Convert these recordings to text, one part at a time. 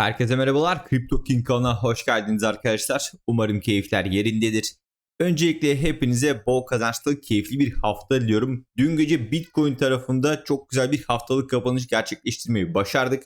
Herkese merhabalar. Crypto King kanalına hoş geldiniz arkadaşlar. Umarım keyifler yerindedir. Öncelikle hepinize bol kazançlı, keyifli bir hafta diliyorum. Dün gece Bitcoin tarafında çok güzel bir haftalık kapanış gerçekleştirmeyi başardık.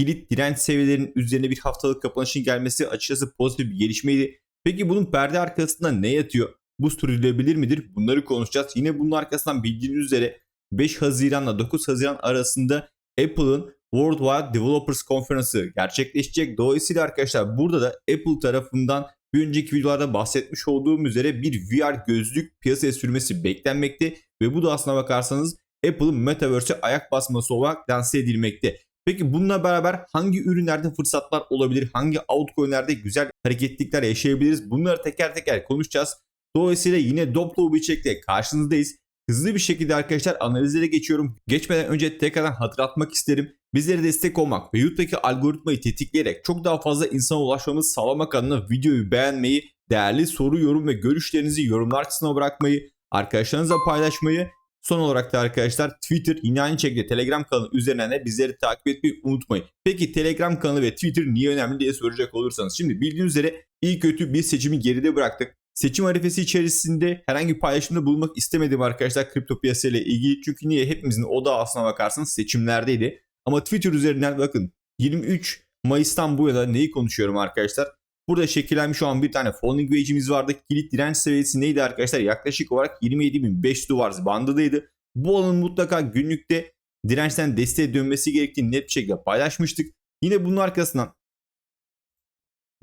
Kilit direnç seviyelerinin üzerine bir haftalık kapanışın gelmesi açıkçası pozitif bir gelişmeydi. Peki bunun perde arkasında ne yatıyor? Bu sürdürülebilir midir? Bunları konuşacağız. Yine bunun arkasından bildiğiniz üzere 5 Haziran'la 9 Haziran arasında Apple'ın Worldwide Developers Konferansı gerçekleşecek. Dolayısıyla arkadaşlar burada da Apple tarafından bir önceki videolarda bahsetmiş olduğum üzere bir VR gözlük piyasaya sürmesi beklenmekte ve bu da aslına bakarsanız Apple'ın Metaverse'e ayak basması olarak lanse edilmekte. Peki bununla beraber hangi ürünlerde fırsatlar olabilir? Hangi altcoin'lerde güzel hareketlikler yaşayabiliriz? Bunları teker teker konuşacağız. Dolayısıyla yine doplu bir içerikle karşınızdayız. Hızlı bir şekilde arkadaşlar analizlere geçiyorum. Geçmeden önce tekrardan hatırlatmak isterim. Bizlere destek olmak ve YouTube'daki algoritmayı tetikleyerek çok daha fazla insana ulaşmamızı sağlamak adına videoyu beğenmeyi, değerli soru, yorum ve görüşlerinizi yorumlar kısmına bırakmayı, arkadaşlarınızla paylaşmayı, son olarak da arkadaşlar Twitter yine aynı şekilde Telegram kanalı üzerinden de bizleri takip etmeyi unutmayın. Peki Telegram kanalı ve Twitter niye önemli diye soracak olursanız. Şimdi bildiğiniz üzere iyi kötü bir seçimi geride bıraktık. Seçim arifesi içerisinde herhangi bir paylaşımda bulunmak istemedim arkadaşlar kripto piyasayla ilgili. Çünkü niye hepimizin odağı aslına bakarsanız seçimlerdeydi. Ama Twitter üzerinden bakın 23 Mayıs'tan bu yana neyi konuşuyorum arkadaşlar? Burada şekillenmiş olan bir tane falling wedge'imiz vardı. Kilit direnç seviyesi neydi arkadaşlar? Yaklaşık olarak 27.500 dolar bandındaydı. Bu alanın mutlaka günlükte dirençten desteğe dönmesi gerektiğini net bir şekilde paylaşmıştık. Yine bunun arkasından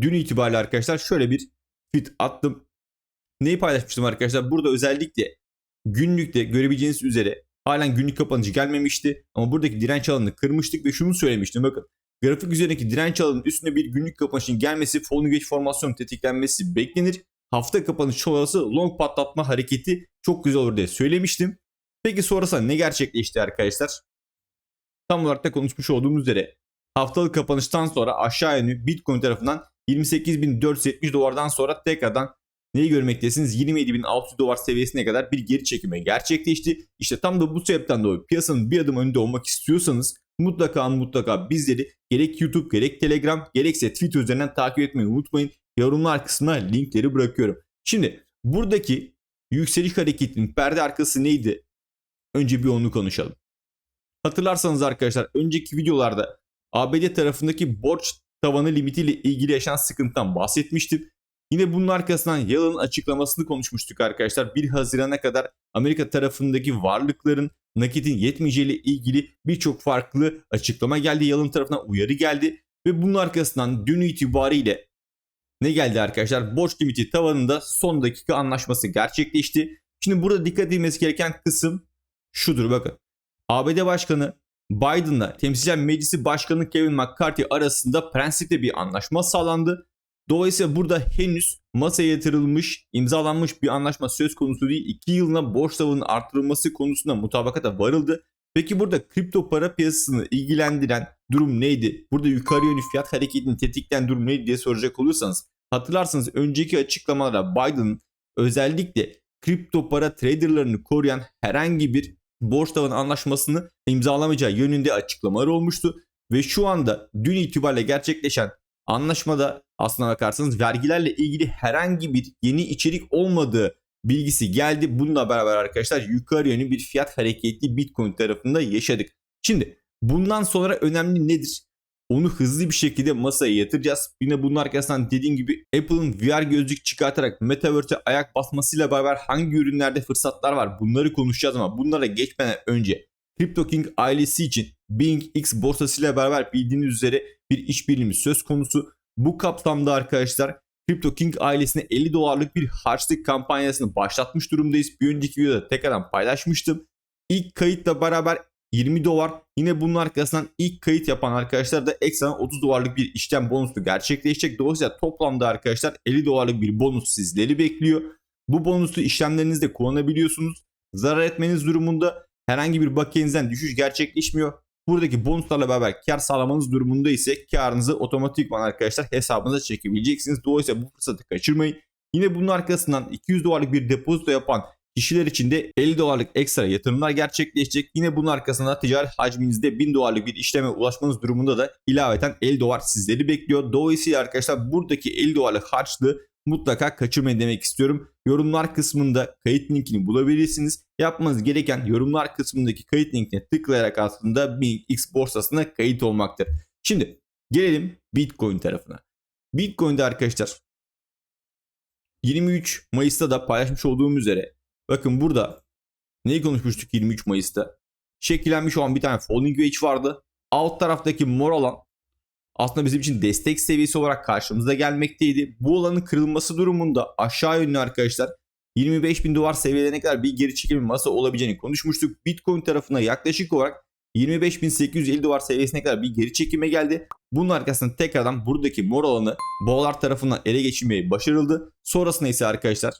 dün itibariyle arkadaşlar şöyle bir tweet attım. Neyi paylaşmıştım arkadaşlar? Burada özellikle günlükte görebileceğiniz üzere halen günlük kapanıcı gelmemişti. Ama buradaki direnç alanını kırmıştık ve şunu söylemiştim. Bakın grafik üzerindeki direnç alanının üstüne bir günlük kapanışın gelmesi, falling wedge formasyonun tetiklenmesi beklenir. Hafta kapanış sonrası long patlatma hareketi çok güzel olur diye söylemiştim. Peki sonrasında ne gerçekleşti arkadaşlar? Tam olarak da konuşmuş olduğumuz üzere haftalık kapanıştan sonra aşağı yönlü Bitcoin tarafından 28.470 dolardan sonra tekrardan neyi görmektesiniz? 27.600 dolar seviyesine kadar bir geri çekime gerçekleşti. İşte tam da bu sebepten dolayı piyasanın bir adım önünde olmak istiyorsanız mutlaka mutlaka bizleri gerek YouTube gerek Telegram gerekse Twitter üzerinden takip etmeyi unutmayın. Yorumlar kısmına linkleri bırakıyorum. Şimdi buradaki yükseliş hareketinin perde arkası neydi? Önce bir onu konuşalım. Hatırlarsanız arkadaşlar önceki videolarda ABD tarafındaki borç tavanı limitiyle ilgili yaşanan sıkıntıdan bahsetmiştim. Yine bunun arkasından Yalın'ın açıklamasını konuşmuştuk arkadaşlar. 1 Haziran'a kadar Amerika tarafındaki varlıkların nakitin yetmeyeceğiyle ilgili birçok farklı açıklama geldi. Yalın tarafından uyarı geldi. Ve bunun arkasından dün itibariyle ne geldi arkadaşlar? Borç limiti tavanında son dakika anlaşması gerçekleşti. Şimdi burada dikkat edilmesi gereken kısım şudur bakın. ABD Başkanı Biden'la Temsilciler Meclisi Başkanı Kevin McCarthy arasında prensipte bir anlaşma sağlandı. Dolayısıyla burada henüz masaya yatırılmış, imzalanmış bir anlaşma söz konusu değil. 2 yılına borç tavanının arttırılması konusunda mutabakata varıldı. Peki burada kripto para piyasasını ilgilendiren durum neydi? Burada yukarı yönlü fiyat hareketini tetikleyen durum neydi diye soracak olursanız hatırlarsanız önceki açıklamalarda Biden özellikle kripto para traderlarını koruyan herhangi bir borç tavanı anlaşmasını imzalamayacağı yönünde açıklamalar olmuştu. Ve şu anda dün itibariyle gerçekleşen anlaşmada aslına bakarsanız vergilerle ilgili herhangi bir yeni içerik olmadığı bilgisi geldi. Bununla beraber arkadaşlar yukarı yönlü bir fiyat hareketli Bitcoin tarafında yaşadık. Şimdi bundan sonra önemli nedir? Onu hızlı bir şekilde masaya yatıracağız. Yine bunun arkasından dediğim gibi Apple'ın VR gözlük çıkartarak Metaverse'e ayak basmasıyla beraber hangi ürünlerde fırsatlar var bunları konuşacağız ama bunlara geçmeden önce Crypto King ailesi için Bing X borsasıyla beraber bildiğiniz üzere bir işbirliğimiz söz konusu. Bu kapsamda arkadaşlar Crypto King ailesine 50 dolarlık bir harçlık kampanyasını başlatmış durumdayız. Bir önceki videoda tekrardan paylaşmıştım. İlk kayıtla beraber 20 dolar. Yine bunun arkasından ilk kayıt yapan arkadaşlar da ekstra 30 dolarlık bir işlem bonusu gerçekleşecek. Dolayısıyla toplamda arkadaşlar 50 dolarlık bir bonus sizleri bekliyor. Bu bonusu işlemlerinizde kullanabiliyorsunuz. Zarar etmeniz durumunda herhangi bir bakiyenizden düşüş gerçekleşmiyor. Buradaki bonuslarla beraber kar sağlamanız durumunda ise karınızı otomatikman arkadaşlar hesabınıza çekebileceksiniz. Dolayısıyla bu fırsatı kaçırmayın. Yine bunun arkasından 200 dolarlık bir depozito yapan Kişiler için de 50 dolarlık ekstra yatırımlar gerçekleşecek. Yine bunun arkasında ticaret hacminizde 1000 dolarlık bir işleme ulaşmanız durumunda da ilaveten 50 dolar sizleri bekliyor. Dolayısıyla arkadaşlar buradaki 50 dolarlık harçlığı mutlaka kaçırmayın demek istiyorum. Yorumlar kısmında kayıt linkini bulabilirsiniz. Yapmanız gereken yorumlar kısmındaki kayıt linkine tıklayarak aslında BingX borsasına kayıt olmaktır. Şimdi gelelim Bitcoin tarafına. Bitcoin'de arkadaşlar 23 Mayıs'ta da paylaşmış olduğum üzere bakın burada neyi konuşmuştuk 23 Mayıs'ta? Şekillenmiş olan bir tane falling wedge vardı. Alt taraftaki mor olan aslında bizim için destek seviyesi olarak karşımıza gelmekteydi. Bu olanın kırılması durumunda aşağı yönlü arkadaşlar 25 bin dolar seviyelerine kadar bir geri çekilme masa olabileceğini konuşmuştuk. Bitcoin tarafına yaklaşık olarak 25.850 dolar seviyesine kadar bir geri çekime geldi. Bunun arkasında tekrardan buradaki mor alanı boğalar tarafından ele geçirmeyi başarıldı. Sonrasında ise arkadaşlar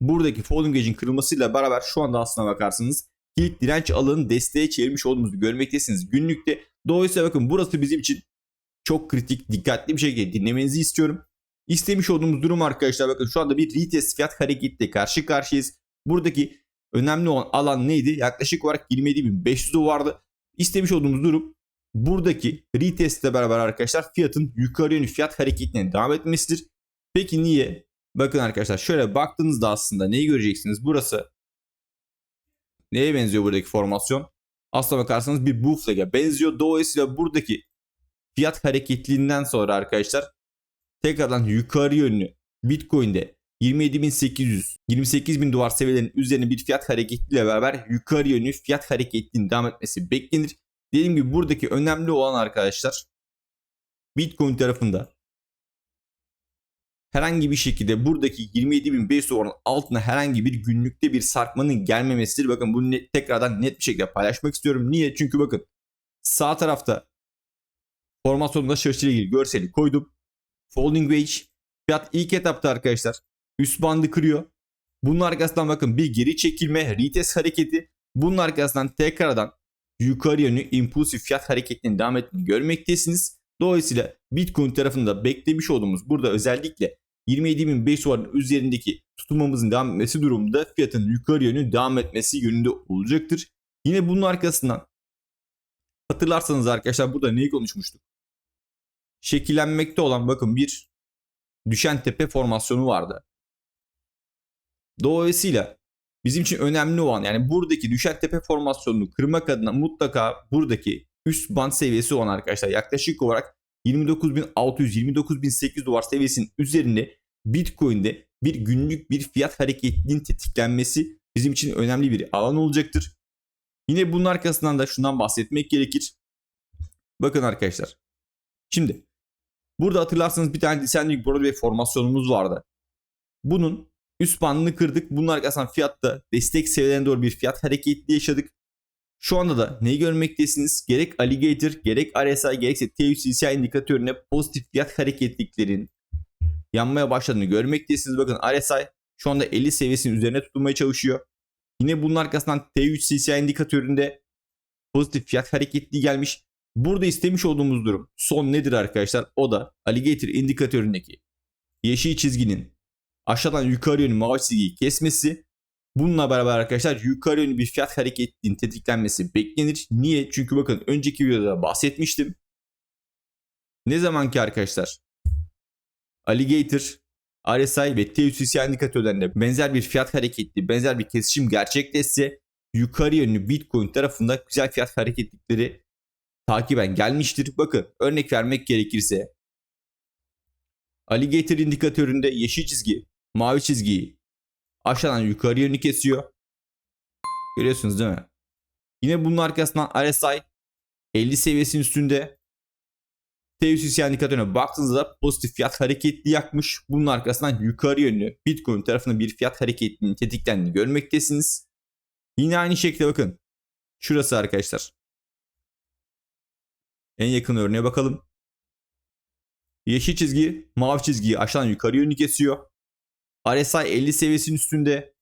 buradaki falling wedge'in kırılmasıyla beraber şu anda aslına bakarsınız kilit direnç alanı desteğe çevirmiş olduğumuzu görmektesiniz günlükte. Dolayısıyla bakın burası bizim için çok kritik, dikkatli bir şekilde dinlemenizi istiyorum. İstemiş olduğumuz durum arkadaşlar bakın şu anda bir retest fiyat hareketle karşı karşıyayız. Buradaki önemli olan alan neydi? Yaklaşık olarak 27.500 dolardı. İstemiş olduğumuz durum buradaki retest ile beraber arkadaşlar fiyatın yukarı yönlü fiyat hareketine devam etmesidir. Peki niye? Bakın arkadaşlar şöyle baktığınızda aslında neyi göreceksiniz? Burası neye benziyor buradaki formasyon? Aslına bakarsanız bir bootleg'e benziyor. Dolayısıyla buradaki fiyat hareketliğinden sonra arkadaşlar tekrardan yukarı yönlü Bitcoin'de 27.800 28.000 dolar seviyelerinin üzerine bir fiyat hareketiyle beraber yukarı yönlü fiyat hareketliğinin devam etmesi beklenir. Dediğim gibi buradaki önemli olan arkadaşlar Bitcoin tarafında herhangi bir şekilde buradaki 27.500 doların altına herhangi bir günlükte bir sarkmanın gelmemesidir. Bakın bunu net, tekrardan net bir şekilde paylaşmak istiyorum. Niye? Çünkü bakın sağ tarafta formasyonunda şaşırı ilgili görseli koydum. Folding wedge fiyat ilk etapta arkadaşlar üst bandı kırıyor. Bunun arkasından bakın bir geri çekilme retest hareketi. Bunun arkasından tekrardan yukarı yönlü impulsif fiyat hareketinin devam ettiğini görmektesiniz. Dolayısıyla Bitcoin tarafında beklemiş olduğumuz burada özellikle 27.500 doların üzerindeki tutumumuzun devam etmesi durumunda fiyatın yukarı yönü devam etmesi yönünde olacaktır. Yine bunun arkasından hatırlarsanız arkadaşlar burada neyi konuşmuştuk? Şekillenmekte olan bakın bir düşen tepe formasyonu vardı. Dolayısıyla bizim için önemli olan yani buradaki düşen tepe formasyonunu kırmak adına mutlaka buradaki üst band seviyesi olan arkadaşlar yaklaşık olarak 29.600-29.800 dolar seviyesinin üzerinde Bitcoin'de bir günlük bir fiyat hareketinin tetiklenmesi bizim için önemli bir alan olacaktır. Yine bunun arkasından da şundan bahsetmek gerekir. Bakın arkadaşlar. Şimdi burada hatırlarsanız bir tane descending Broadway formasyonumuz vardı. Bunun üst bandını kırdık. Bunun arkasından fiyatta destek seviyelerine doğru bir fiyat hareketli yaşadık. Şu anda da neyi görmektesiniz? Gerek Alligator, gerek RSI, gerekse TUCCI indikatörüne pozitif fiyat hareketliklerin yanmaya başladığını görmektesiniz. Bakın RSI şu anda 50 seviyesinin üzerine tutulmaya çalışıyor. Yine bunun arkasından T3 indikatöründe pozitif fiyat hareketliği gelmiş. Burada istemiş olduğumuz durum son nedir arkadaşlar? O da Alligator indikatöründeki yeşil çizginin aşağıdan yukarı yönlü mavi çizgiyi kesmesi. Bununla beraber arkadaşlar yukarı yönlü bir fiyat hareketinin tetiklenmesi beklenir. Niye? Çünkü bakın önceki videoda bahsetmiştim. Ne zaman ki arkadaşlar Alligator, RSI ve T3 indikatörlerinde benzer bir fiyat hareketli, benzer bir kesişim gerçekleşse yukarı yönlü Bitcoin tarafında güzel fiyat hareketlikleri takiben gelmiştir. Bakın örnek vermek gerekirse Alligator indikatöründe yeşil çizgi, mavi çizgiyi aşağıdan yukarı yönlü kesiyor. Görüyorsunuz değil mi? Yine bunun arkasından RSI 50 seviyesinin üstünde. T100 indikatörüne baktığınızda pozitif fiyat hareketli yakmış. Bunun arkasından yukarı yönlü Bitcoin tarafında bir fiyat hareketinin tetiklendiğini görmektesiniz. Yine aynı şekilde bakın. Şurası arkadaşlar. En yakın örneğe bakalım. Yeşil çizgi mavi çizgiyi aşağıdan yukarı yönlü kesiyor. RSI 50 seviyesinin üstünde.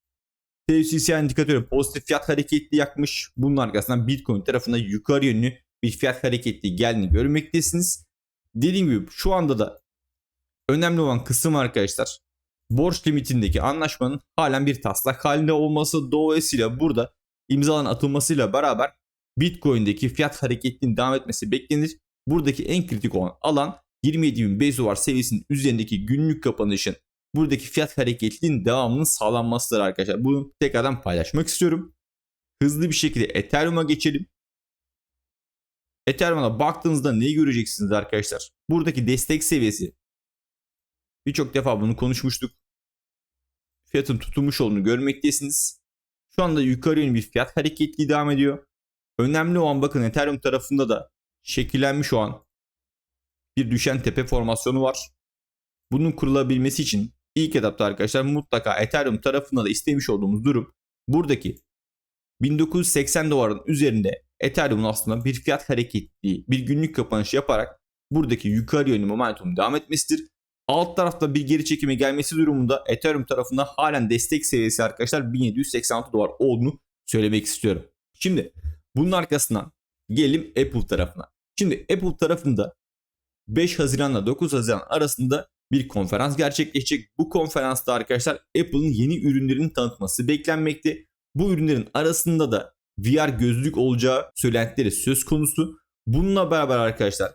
TCC indikatörü pozitif fiyat hareketli yakmış. Bunun arkasından Bitcoin tarafında yukarı yönlü bir fiyat hareketli geldiğini görmektesiniz. Dediğim gibi şu anda da önemli olan kısım arkadaşlar borç limitindeki anlaşmanın halen bir taslak halinde olması dolayısıyla burada imzalan atılmasıyla beraber Bitcoin'deki fiyat hareketinin devam etmesi beklenir. Buradaki en kritik olan alan 27.500 dolar seviyesinin üzerindeki günlük kapanışın buradaki fiyat hareketliliğinin devamının sağlanmasıdır arkadaşlar. Bunu tekrardan paylaşmak istiyorum. Hızlı bir şekilde Ethereum'a geçelim. Ethereum'a baktığınızda neyi göreceksiniz arkadaşlar? Buradaki destek seviyesi. Birçok defa bunu konuşmuştuk. Fiyatın tutulmuş olduğunu görmektesiniz. Şu anda yukarı yönlü bir fiyat hareketliği devam ediyor. Önemli olan bakın Ethereum tarafında da şekillenmiş olan bir düşen tepe formasyonu var. Bunun kurulabilmesi için ilk etapta arkadaşlar mutlaka Ethereum tarafında da istemiş olduğumuz durum buradaki 1980 doların üzerinde Ethereum'un aslında bir fiyat hareketliği, bir günlük kapanış yaparak buradaki yukarı yönlü momentum devam etmesidir. Alt tarafta bir geri çekime gelmesi durumunda Ethereum tarafında halen destek seviyesi arkadaşlar 1786 dolar olduğunu söylemek istiyorum. Şimdi bunun arkasından gelelim Apple tarafına. Şimdi Apple tarafında 5 Haziran'la 9 Haziran arasında bir konferans gerçekleşecek. Bu konferansta arkadaşlar Apple'ın yeni ürünlerini tanıtması beklenmekte. Bu ürünlerin arasında da VR gözlük olacağı söylentileri söz konusu. Bununla beraber arkadaşlar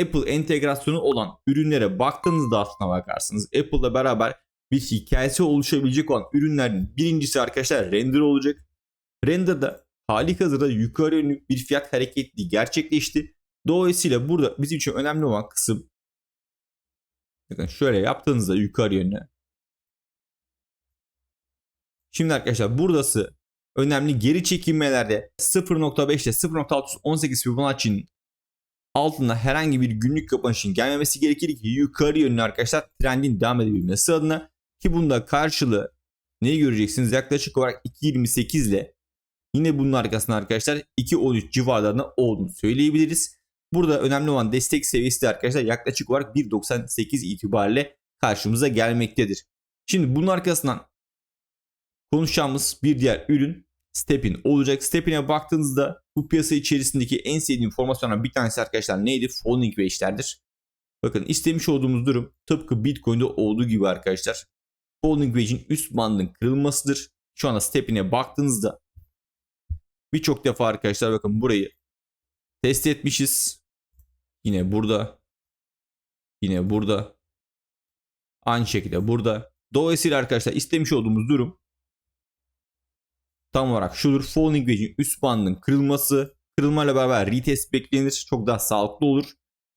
Apple entegrasyonu olan ürünlere baktığınızda aslına bakarsınız Apple'la beraber bir hikayesi oluşabilecek olan ürünlerin birincisi arkadaşlar render olacak. Render'da hali hazırda yukarı yönlü bir fiyat hareketliği gerçekleşti. Dolayısıyla burada bizim için önemli olan kısım bakın şöyle yaptığınızda yukarı yönlü. Şimdi arkadaşlar buradası önemli geri çekilmelerde 0.5 ile 0.618 Fibonacci'nin altında herhangi bir günlük kapanışın gelmemesi gerekir ki yukarı yönlü arkadaşlar trendin devam edebilmesi adına ki bunda karşılığı neyi göreceksiniz yaklaşık olarak 2.28 ile yine bunun arkasında arkadaşlar 2.13 civarlarında olduğunu söyleyebiliriz. Burada önemli olan destek seviyesi de arkadaşlar yaklaşık olarak 1.98 itibariyle karşımıza gelmektedir. Şimdi bunun arkasından konuşacağımız bir diğer ürün Stepin olacak. Stepin'e baktığınızda bu piyasa içerisindeki en sevdiğim formasyonlardan bir tanesi arkadaşlar neydi? Falling Wedge'lerdir. Bakın istemiş olduğumuz durum tıpkı Bitcoin'de olduğu gibi arkadaşlar. Falling Wedge'in üst bandının kırılmasıdır. Şu anda Stepin'e baktığınızda birçok defa arkadaşlar bakın burayı test etmişiz. Yine burada. Yine burada. Aynı şekilde burada. Dolayısıyla arkadaşlar istemiş olduğumuz durum tam olarak şudur. Falling Wedge'in üst bandının kırılması. Kırılmayla beraber retest beklenir. Çok daha sağlıklı olur.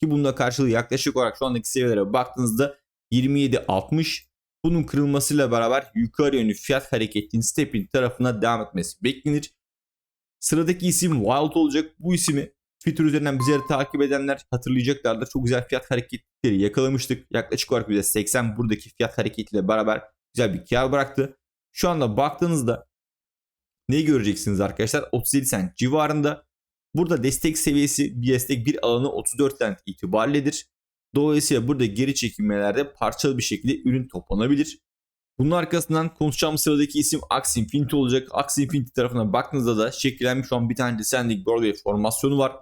Ki bunda karşılığı yaklaşık olarak şu andaki seviyelere baktığınızda 27.60. Bunun kırılmasıyla beraber yukarı yönlü fiyat hareketinin stepping tarafına devam etmesi beklenir. Sıradaki isim Wild olacak. Bu ismi Twitter üzerinden bizleri takip edenler hatırlayacaklardır. Çok güzel fiyat hareketleri yakalamıştık. Yaklaşık olarak bize 80 buradaki fiyat hareketiyle beraber güzel bir kar bıraktı. Şu anda baktığınızda neyi göreceksiniz arkadaşlar? 37 cent civarında. Burada destek seviyesi bir destek bir alanı 34 cent itibarilidir. Dolayısıyla burada geri çekilmelerde parçalı bir şekilde ürün toplanabilir. Bunun arkasından konuşacağım sıradaki isim Axie Infinity olacak. Axie Infinity tarafına baktığınızda da şekillenmiş olan bir tane descending Broadway formasyonu var.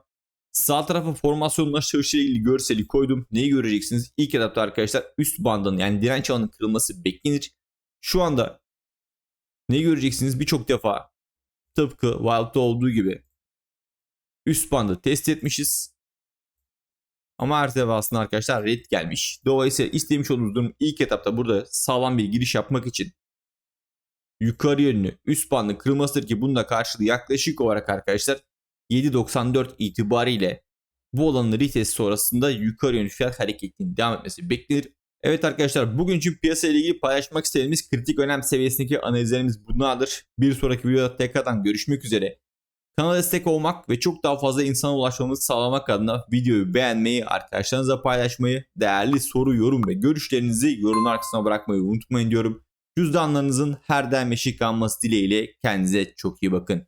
Sağ tarafa formasyonun aşağısıyla ilgili görseli koydum. Neyi göreceksiniz? İlk etapta arkadaşlar üst bandın yani direnç alanının kırılması beklenir. Şu anda ne göreceksiniz? Birçok defa tıpkı Wild'da olduğu gibi üst bandı test etmişiz. Ama her defasında arkadaşlar red gelmiş. Dolayısıyla istemiş olduğunuz durum ilk etapta burada sağlam bir giriş yapmak için yukarı yönlü üst bandın kırılmasıdır ki bunda karşılığı yaklaşık olarak arkadaşlar 7.94 itibariyle bu olanın retest sonrasında yukarı yönlü fiyat hareketinin devam etmesi beklenir. Evet arkadaşlar bugün için piyasa ile ilgili paylaşmak istediğimiz kritik önem seviyesindeki analizlerimiz bunlardır. Bir sonraki videoda tekrardan görüşmek üzere. Kanala destek olmak ve çok daha fazla insana ulaşmamızı sağlamak adına videoyu beğenmeyi, arkadaşlarınızla paylaşmayı, değerli soru, yorum ve görüşlerinizi yorumlar kısmına bırakmayı unutmayın diyorum. Cüzdanlarınızın her daim eşik dileğiyle kendinize çok iyi bakın.